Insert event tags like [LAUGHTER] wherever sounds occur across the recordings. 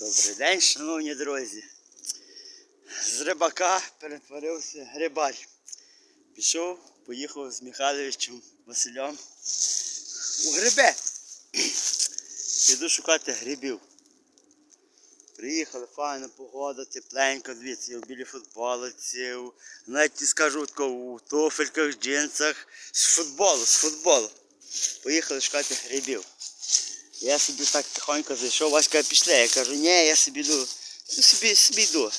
Добрий день, шановні друзі. З рибака перетворився грибар. Пішов, поїхав з Михайловичем Василем у грибе. Піду шукати грибів. Приїхали, файна погода, тепленько, дивіться, в білій футболиці, навіть скажу тако, у туфельках, джинсах, з футболу, з футболу. Поїхали шукати грибів. Я собі так тихонько зайшов, Васька пішли. Я кажу, ні, я собі йду. Ну, собі, собі йду.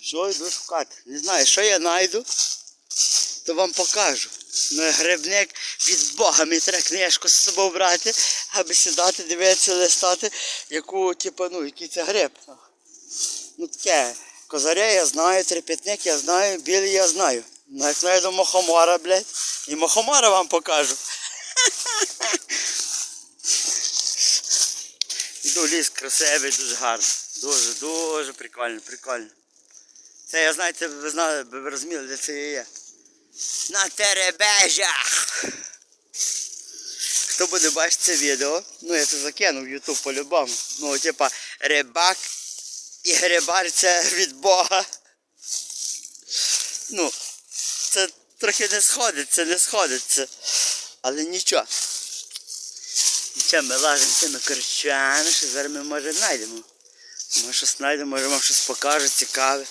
Що йду шукати? Не знаю, що я знайду, то вам покажу. Ну, грибник від Бога, мені треба книжку з собою брати, аби сідати, дивитися, листати, яку, типу, ну, який це гриб. Ну таке, козаря я знаю, трепетник я знаю, білий я знаю. Ну, як знайду мохомора, блядь, і мохомора вам покажу. [LAUGHS] Іду ліс красивий, дуже гарно. Дуже, дуже прикольно, прикольно. Це я знаєте, ви знали, ви розуміли, де це є. На теребежах! Хто буде бачити це відео, ну я це закину в YouTube по-любому. Ну, типа, рибак і грибар це від Бога. Ну, це трохи не сходиться, не сходиться. Але нічого. Нічого, ми лазимо цими корчами, що зараз ми може знайдемо. Може щось знайдемо, може вам щось покаже цікаве.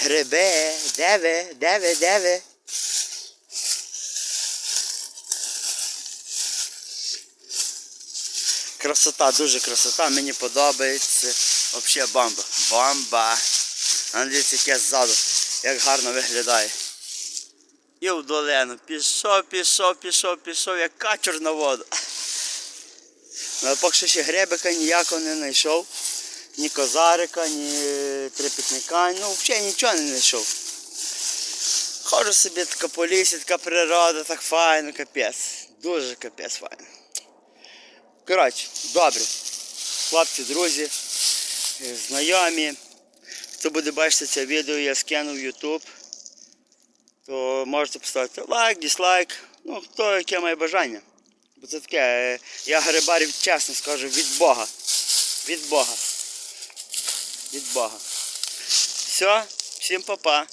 Грибе, де ви, де ви, де ви? Красота, дуже красота, мені подобається. Взагалі бомба. Бомба. А дивіться, яке ззаду, як гарно виглядає. І в долину. Пішов, пішов, пішов, пішов, як качур на воду. Але поки що ще гребика ніякого не знайшов. Ні козарика, ні трепетника, ну взагалі нічого не знайшов. Ходжу собі така по лісі, така природа, так файно, капець. Дуже капець файно. Коротше, добре. Хлопці, друзі, знайомі. Хто буде бачити це відео, я скину в YouTube то можете поставити лайк, дізлайк, ну хто яке має бажання. Бо це таке, е, я грибарів чесно скажу, від Бога. Від Бога. Від Бога. Все, всім па-па.